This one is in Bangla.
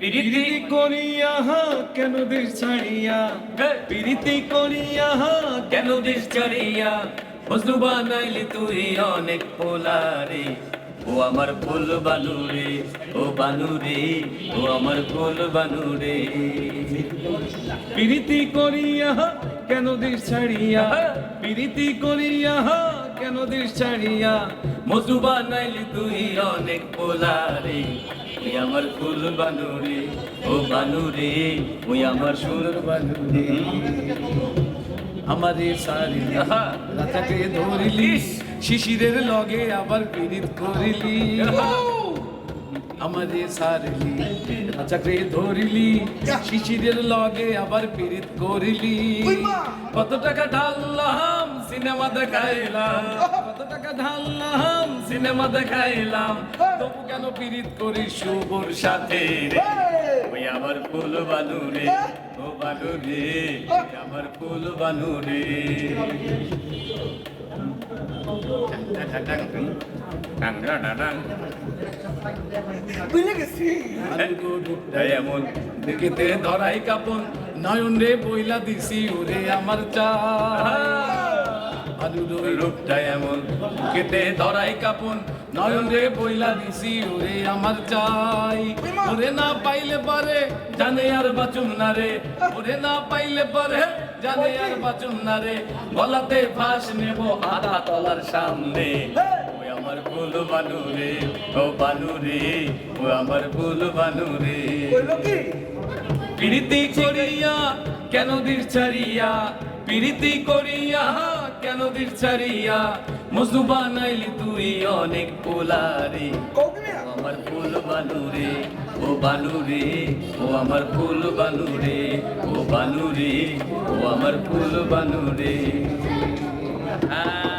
প্রীতি করিয়া হা কেন দেশ ছাড়িয়া? প্রীতি করিয়া হা কেন দেশ ছাড়িয়া? মজনু বানাইলি তুই অনেক পোলারে। ও আমার ফুল বানুরে ও বানুরে ও আমার ফুল বানুরে প্রীতি করিয়া কেন দেশ ছাড়িয়া? প্রীতি করিয়া হা কেন ছাড়িয়া? মজনু বানাইলি তুই অনেক পোলারে। ওই আমার ফুল বানুরে ও বানুরে ওই আমার সুর বানুরে। আমারে সারি রাতাকে ধরিলি শিশিরের লগে আবার পীড়িত করিলি। আমারে সারলি রাজাকে ধরিলি শিশিরের লগে আবার পীড়িত করিলি। কত টাকা ঢাললাম সিনেমা দেখাইলাম। কত টাকা ঢাললাম, সিনেমা দেখাইলাম। তবু কেন পীড়িত করিস শুভর সাথে রে? ওই আমার ফুল বানু বানুরে ও বানুরে ওই আমার ফুল বানুরে এমন, দেখিতে ধরাই কাপন। নয়ন রে বইলা দিছি ওরে আমার চা আলুর ওই রূপটা এমন। কেতে ধরাই কাপন। নয়ন রে বইলা দিছি ওরে আমার চাই। ওরে না পাইলে পারে জানে আর বাচুম না রে। ওরে না পাইলে পারে জানে আর বাচুম না রে। গলাতে ফাঁস নেব আধা তলার সামনে। আমার ফুল বানুরে ও ও আমার ফুল বানুরে প্রীতি করিয়া কেন দির ছাড়িয়া? প্রীতি করিয়া কেন দির ছাড়িয়া? মজনু বানাইলি তুই অনেক পোলারে আমার ফুল বানুরে ও বানুরে ও আমার ফুল বানুরে ও বানুরে ও আমার ফুল বানুরে হ্যাঁ।